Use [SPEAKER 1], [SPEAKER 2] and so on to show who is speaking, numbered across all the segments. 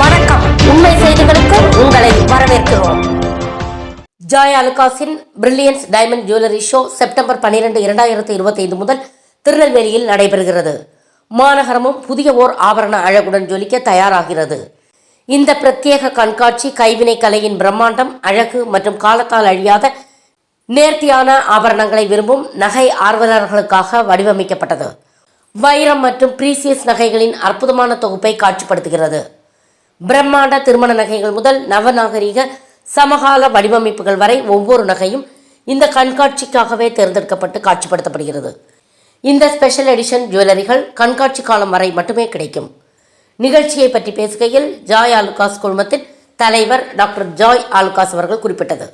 [SPEAKER 1] வணக்கம். உண்மை செய்திகளுக்கு உங்களை வரவேற்கிறோம். Joy அலுகாஸின் brilliance diamond jewellery show September பன்னிரெண்டு இரண்டாயிரத்தி இருபத்தைந்து முதல் திருநெல்வேலியில் நடைபெறுகிறது. மாநகரமும் புதிய ஓர் ஆபரண அழகுடன் ஜொலிக்க தயாராகிறது. இந்த பிரத்யேக கண்காட்சி கைவினை கலையின் பிரம்மாண்டம் அழகு மற்றும் காலத்தால் அழியாத நேர்த்தியான ஆபரணங்களை விரும்பும் நகை ஆர்வலர்களுக்காக வடிவமைக்கப்பட்டது. வைரம் மற்றும் பிரீசியஸ் நகைகளின் அற்புதமான தொகுப்பை காட்சிப்படுத்துகிறது. பிரம்மாண்ட திருமண நகைகள் முதல் நவநாகரிக சமகால வடிவமைப்புகள் வரை ஒவ்வொரு நகையும் இந்த கண்காட்சிக்காகவே தேர்ந்தெடுக்கப்பட்டு காட்சிப்படுத்தப்படுகிறது. இந்த ஸ்பெஷல் எடிஷன் ஜுவல்லரிகள் கண்காட்சி காலம் வரை மட்டுமே கிடைக்கும். நிகழ்ச்சியை பற்றி பேசுகையில் ஜாய் ஆலுகாஸ் குழுமத்தின் தலைவர் டாக்டர் ஜாய் ஆலுகாஸ் அவர்கள் குறிப்பிட்டது.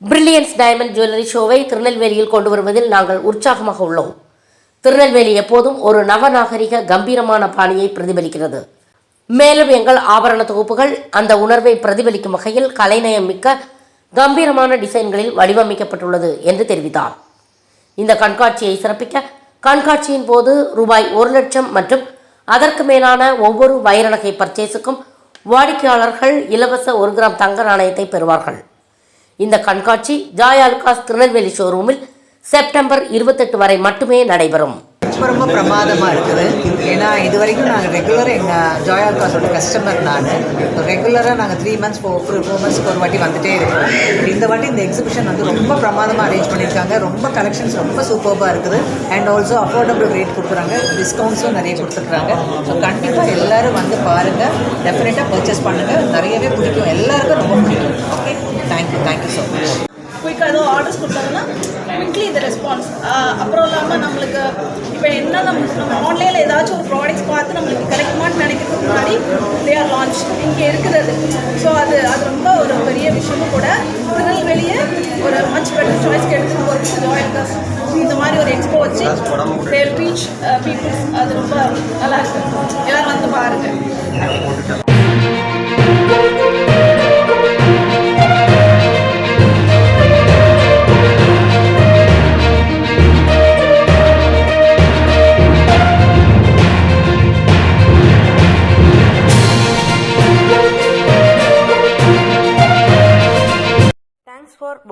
[SPEAKER 1] பிரில்லியன்ஸ் டைமண்ட் ஜுவல்லரி ஷோவை திருநெல்வேலியில் கொண்டு வருவதில் நாங்கள் உற்சாகமாக உள்ளோம். திருநெல்வேலி எப்போதும் ஒரு நவநாகரிக கம்பீரமான பாணியை பிரதிபலிக்கிறது. மேலும் எங்கள் ஆபரண தொகுப்புகள் அந்த உணர்வை பிரதிபலிக்கும் வகையில் கலைநயம் மிக்க கம்பீரமான டிசைன்களில் வடிவமைக்கப்பட்டுள்ளது என்று தெரிவித்தார். இந்த கண்காட்சியை சிறப்பிக்க கண்காட்சியின் போது ரூபாய் ஒரு லட்சம் மற்றும் அதற்கு மேலான ஒவ்வொரு வைர நகை பர்ச்சேஸுக்கும் வாடிக்கையாளர்கள் இலவச ஒரு கிராம் தங்க நாணயத்தை பெறுவார்கள். இந்த கண்காட்சி ஜாய் அல்காஸ் திருநெல்வேலி ஷோரூமில் செப்டம்பர் இருபத்தெட்டு வரை மட்டுமே நடைபெறும்.
[SPEAKER 2] ரொம்ப ரொம்ப பிரமாதமாக இருக்குது. ஏன்னா இது வரைக்கும் நாங்கள் ரெகுலராக எங்கள் ஜாய் ஆல்காஸோட கஸ்டமர் நான் ரெகுலராக நாங்கள் த்ரீ மந்த்ஸ் ஃபோர் ஃபோர் மந்த்ஸ்க்கு ஒரு வாட்டி வந்துட்டே இருக்கோம். இந்த வாட்டி இந்த எக்ஸிபிஷன் வந்து ரொம்ப பிரமாதமாக அரேஞ்ச் பண்ணியிருக்காங்க. ரொம்ப கலெக்ஷன்ஸ் ரொம்ப சூப்பராக இருக்குது. அண்ட் ஆல்சோ அஃபோர்டபுள் ரேட் கொடுக்குறாங்க. டிஸ்கவுண்ட்ஸும் நிறைய கொடுத்துருக்குறாங்க. ஸோ கண்டிப்பாக எல்லாரும் வந்து பாருங்கள் டெஃபினட்டாக பர்ச்சேஸ் பண்ணுங்கள் நிறையவே பிடிக்கும். எல்லாருக்கும் ரொம்ப பிடிக்கும். Okay thank you thank you so much
[SPEAKER 3] குயிக்காக ஏதோ ஆர்டர்ஸ் கொடுத்தாங்கன்னா அப்புறம் இல்லாமல் நம்மளுக்கு இப்போ என்ன நம்ம நம்ம ஆன்லைனில் ஏதாச்சும் ஒரு ப்ராடக்ட்ஸ் பார்த்து நம்மளுக்கு கிடைக்குமான்னு நினைக்கிறதுக்கு முன்னாடி தே ஆர் லான்ச் இங்கே இருக்கிறது. ஸோ அது அது ரொம்ப ஒரு பெரிய விஷயமும் கூட. திருநெல்வேலியை ஒரு மச் பெட்டர் சாய்ஸ்க்கு எடுத்துகிட்டு போகிறதுக்கு ஜாயின்காஸ் இந்த மாதிரி ஒரு எக்ஸ்போ வச்சு தேர் ரீச் பீப்புள்ஸ் அது ரொம்ப நல்லா இருக்கு. எல்லாரும் வந்து பாருங்கள்